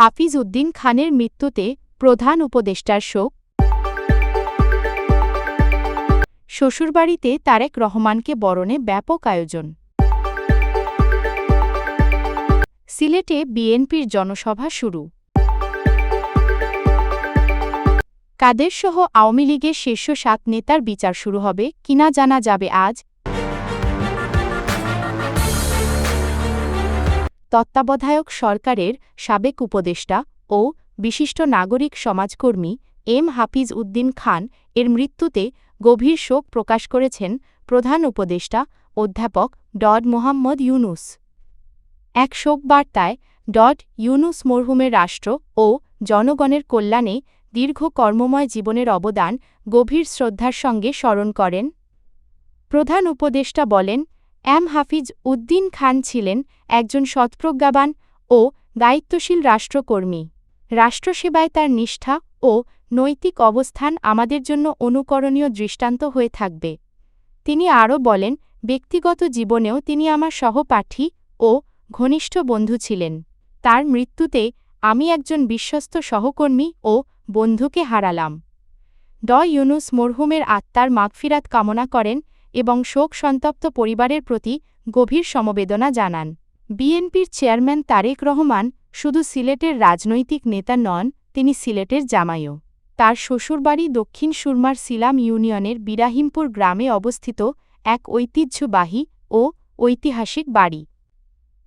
হাফিজ উদ্দিন খানের মৃত্যুতে প্রধান উপদেষ্টার শোক। শ্বশুরবাড়িতে তারেক রহমানকে বরণে ব্যাপক আয়োজন। সিলেটে বিএনপির জনসভা শুরু। কাদেরসহ আওয়ামী লীগের শীর্ষ সাত নেতার বিচার শুরু হবে, কিনা জানা যাবে আজ তত্ত্বাবধায়ক সরকারের সাবেক উপদেষ্টা ও বিশিষ্ট নাগরিক সমাজকর্মী এম হাফিজ উদ্দিন খান এর মৃত্যুতে গভীর শোক প্রকাশ করেছেন প্রধান উপদেষ্টা অধ্যাপক ডড মোহাম্মদ ইউনুস। এক শোকবার্তায় ডট ইউনুস মরহুমের রাষ্ট্র ও জনগণের কল্যাণে দীর্ঘ কর্মময় জীবনের অবদান গভীর শ্রদ্ধার সঙ্গে স্মরণ করেন। প্রধান উপদেষ্টা বলেন এম. হাফিজ উদ্দিন খান ছিলেন একজন সৎপ্রজ্ঞাবান ও দায়িত্বশীল রাষ্ট্রকর্মী। রাষ্ট্রসেবায় তার নিষ্ঠা ও নৈতিক অবস্থান আমাদের জন্য অনুকরণীয় দৃষ্টান্ত হয়ে থাকবে। তিনি আরও বলেন, ব্যক্তিগত জীবনেও তিনি আমার সহপাঠী ও ঘনিষ্ঠ বন্ধু ছিলেন। তার মৃত্যুতে আমি একজন বিশ্বস্ত সহকর্মী ও বন্ধুকে হারালাম। ড. ইউনুস মরহুমের আত্মার মাগফিরাত কামনা করেন এবং শোক সন্তপ্ত পরিবারের প্রতি গভীর সমবেদনা জানান। বিএনপির চেয়ারম্যান তারেক রহমান শুধু সিলেটের রাজনৈতিক নেতা নন, তিনি সিলেটের জামাইও। তার শ্বশুরবাড়ি দক্ষিণ সুরমার সিলাম ইউনিয়নের বিরাহিমপুর গ্রামে অবস্থিত এক ঐতিহ্যবাহী ও ঐতিহাসিক বাড়ি।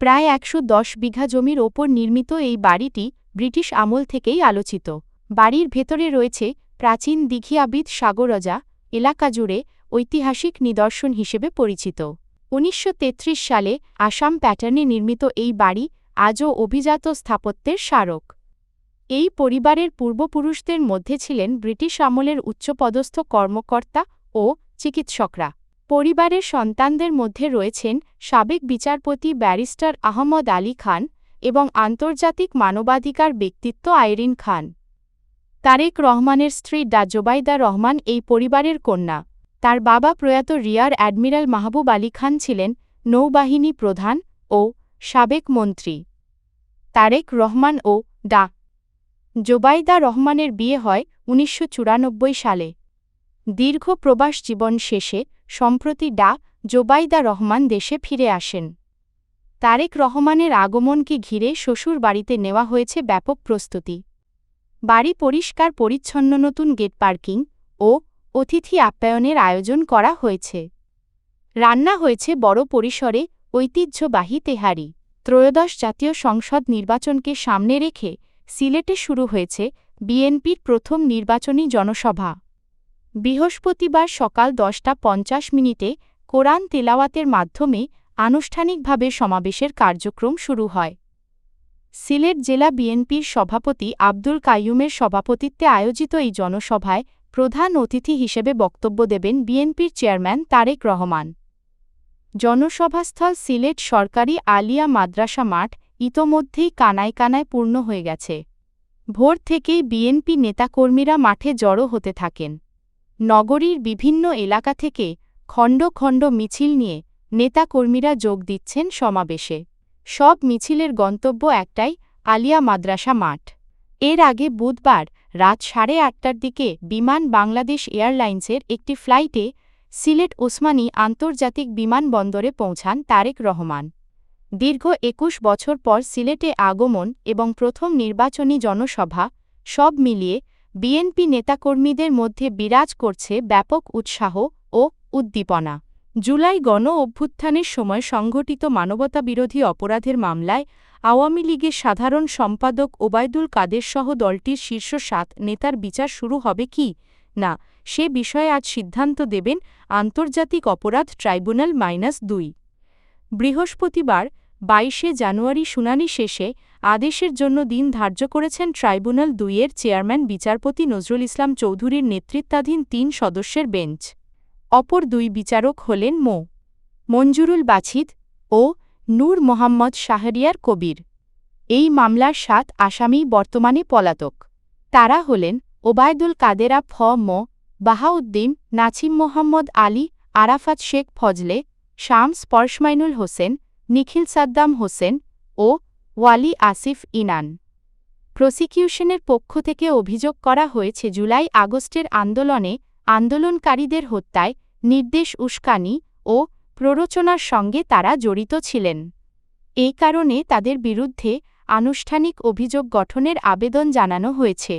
প্রায় একশো দশ বিঘা জমির ওপর নির্মিত এই বাড়িটি ব্রিটিশ আমল থেকেই আলোচিত। বাড়ির ভেতরে রয়েছে প্রাচীন দিঘিয়াবিদ সাগরজা এলাকা জুড়ে ঐতিহাসিক নিদর্শন হিসেবে পরিচিত। উনিশশো তেত্রিশ সালে আসাম প্যাটার্নে নির্মিত এই বাড়ি আজও অভিজাত স্থাপত্যের স্মারক। এই পরিবারের পূর্বপুরুষদের মধ্যে ছিলেন ব্রিটিশ আমলের উচ্চপদস্থ কর্মকর্তা ও চিকিৎসকরা। পরিবারের সন্তানদের মধ্যে রয়েছেন সাবেক বিচারপতি ব্যারিস্টার আহমদ আলী খান এবং আন্তর্জাতিক মানবাধিকার ব্যক্তিত্ব আইরিন খান। তারেক রহমানের স্ত্রী ডা জোবাইদা রহমান এই পরিবারের কন্যা। তার বাবা প্রয়াত রিয়ার অ্যাডমিরাল মাহবুব আলী খান ছিলেন নৌবাহিনী প্রধান ও সাবেক মন্ত্রী। তারেক রহমান ও ডা। জোবাইদা রহমানের বিয়ে হয় উনিশশো চুরানব্বই সালে। দীর্ঘ প্রবাস জীবন শেষে সম্প্রতি ডা জোবাইদা রহমান দেশে ফিরে আসেন। তারেক রহমানের আগমনকে ঘিরে শ্বশুর বাড়িতে নেওয়া হয়েছে ব্যাপক প্রস্তুতি। বাড়ি পরিষ্কার পরিচ্ছন্ন নতুন গেট পার্কিং ও অতিথি আপ্যায়নের আয়োজন করা হয়েছে। রান্না হয়েছে বড় পরিসরে ঐতিহ্যবাহী তেহারি। ত্রয়োদশ জাতীয় সংসদ নির্বাচনকে সামনে রেখে সিলেটে শুরু হয়েছে বিএনপির প্রথম নির্বাচনী জনসভা। বৃহস্পতিবার সকাল দশটা পঞ্চাশ মিনিটে কোরআন তেলাওয়াতের মাধ্যমে আনুষ্ঠানিকভাবে সমাবেশের কার্যক্রম শুরু হয়। সিলেট জেলা বিএনপির সভাপতি আব্দুল কাইয়ুমের সভাপতিত্বে আয়োজিত এই জনসভায় প্রধান অতিথি হিসেবে বক্তব্য দেবেন বিএনপির চেয়ারম্যান তারেক রহমান। জনসভাস্থল সিলেট সরকারি আলিয়া মাদ্রাসা মাঠ ইতোমধ্যেই কানায় কানায় পূর্ণ হয়ে গেছে। ভোর থেকেই বিএনপি নেতাকর্মীরা মাঠে জড়ো হতে থাকেন। নগরীর বিভিন্ন এলাকা থেকে খণ্ড খণ্ড মিছিল নিয়ে নেতাকর্মীরা যোগ দিচ্ছেন সমাবেশে। সব মিছিলের গন্তব্য একটাই আলিয়া মাদ্রাসা মাঠ। এর আগে বুধবার রাত সাড়ে আটটার দিকে বিমান বাংলাদেশ এয়ারলাইন্সের একটি ফ্লাইটে সিলেট ওসমানী আন্তর্জাতিক বিমানবন্দরে পৌঁছান তারেক রহমান। দীর্ঘ একুশ বছর পর সিলেটে আগমন এবং প্রথম নির্বাচনী জনসভা, সব মিলিয়ে বিএনপি নেতাকর্মীদের মধ্যে বিরাজ করছে ব্যাপক উৎসাহ ও উদ্দীপনা। জুলাই গণ অভ্যুত্থানের সময় সংঘটিত মানবতাবিরোধী অপরাধের মামলায় আওয়ামী লীগের সাধারণ সম্পাদক ওবায়দুল কাদের সহ দলটির শীর্ষ সাত নেতার বিচার শুরু হবে কি? না, সে বিষয়ে আজ সিদ্ধান্ত দেবেন আন্তর্জাতিক অপরাধ ট্রাইব্যুনাল মাইনাস দুই। বৃহস্পতিবার, বাইশে জানুয়ারি শুনানি শেষে আদেশের জন্য দিন ধার্য করেছেন ট্রাইব্যুনাল দুইয়ের চেয়ারম্যান বিচারপতি নজরুল ইসলাম চৌধুরীর নেতৃত্বাধীন তিন সদস্যের বেঞ্চ। অপর দুই বিচারক হলেন মো. মঞ্জুরুল বাছিদ ও নূর মোহাম্মদ শাহরিয়ার কবির। এই মামলার সাত আসামি বর্তমানে পলাতক। তারা হলেন ওবায়দুল কাদেরা ফ ম, বাহাউদ্দিন, নাছিম মোহাম্মদ আলী, আরাফাত শেখ ফজলে, শামস পরশমাইনুল হোসেন, নিখিল সাদ্দাম হোসেন ও ওয়ালি আসিফ ইনান। প্রসিকিউশনের পক্ষ থেকে অভিযোগ করা হয়েছে, জুলাই আগস্টের আন্দোলনে আন্দোলনকারীদের হত্যায় নির্দেশ উস্কানি ও প্ররোচনার সঙ্গে তারা জড়িত ছিলেন। এই কারণে তাদের বিরুদ্ধে আনুষ্ঠানিক অভিযোগ গঠনের আবেদন জানানো হয়েছে।